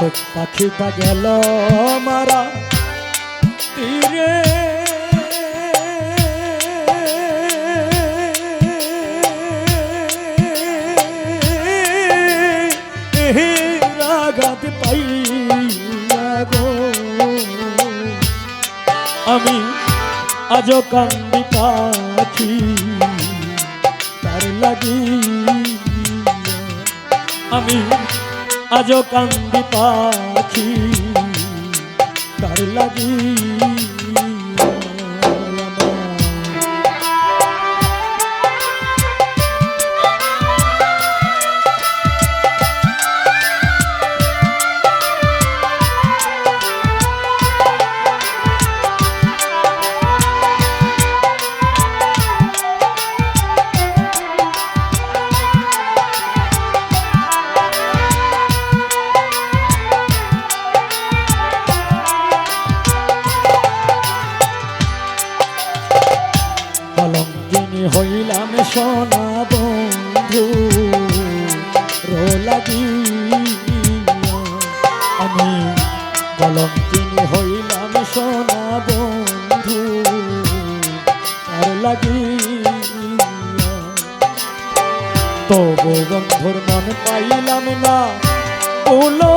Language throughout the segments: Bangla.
পাখিটা গেল মারা। তীরে। রাগাত পাইয়া গো। আমি আজও কান্দি পাখি তার লাগি। আমি আজও কান্দি পাখি কার লাগি কলঙ্কিনী হইলাম সোনা বন্ধু রোলাগিয়া আমি কলঙ্কিনী হইলাম সোনা বন্ধু আর লাগিয়া তবু বন্ধুর মন পাইলাম না ওলো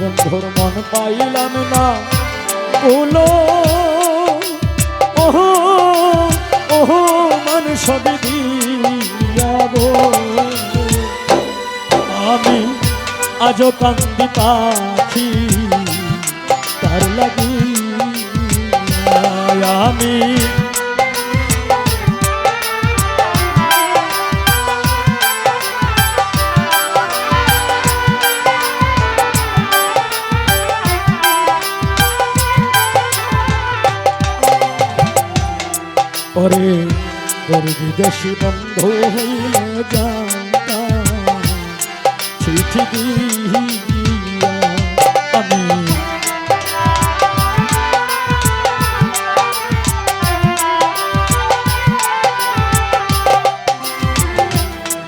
বন্ধুর মন পাইলাম না। ওলো ওহো ওহো, মন সবে দিয়া গো। আমি আজও কান্দি পাখি, তার লাগি আমি ওরে ওরে বিদেশি বন্ধু হইলে জানতাম। চিঠি আমি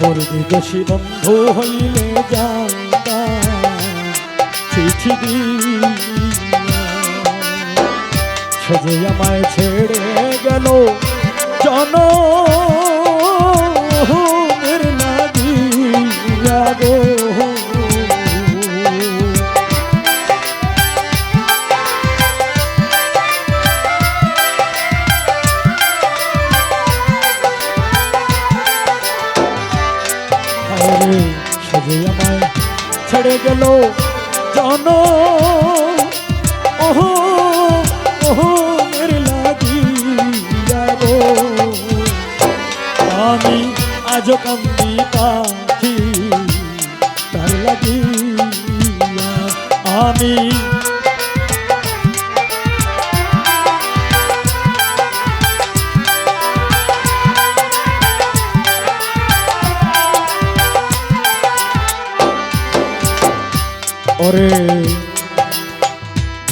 ওর বিদেশি বন্ধু হইলে জানতাম। চিঠি সে আমায় ছেড়ে গেল। জন লাগিয়া গো। আরে সে যে আমায় ছেড়ে গেল জন। ওহো ওহো। আমি আজ কান্দি পাখি তার লাগিয়া আমি। ওরে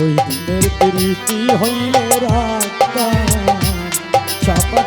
ওই দিনের প্রীতি হইলে রাত চাপা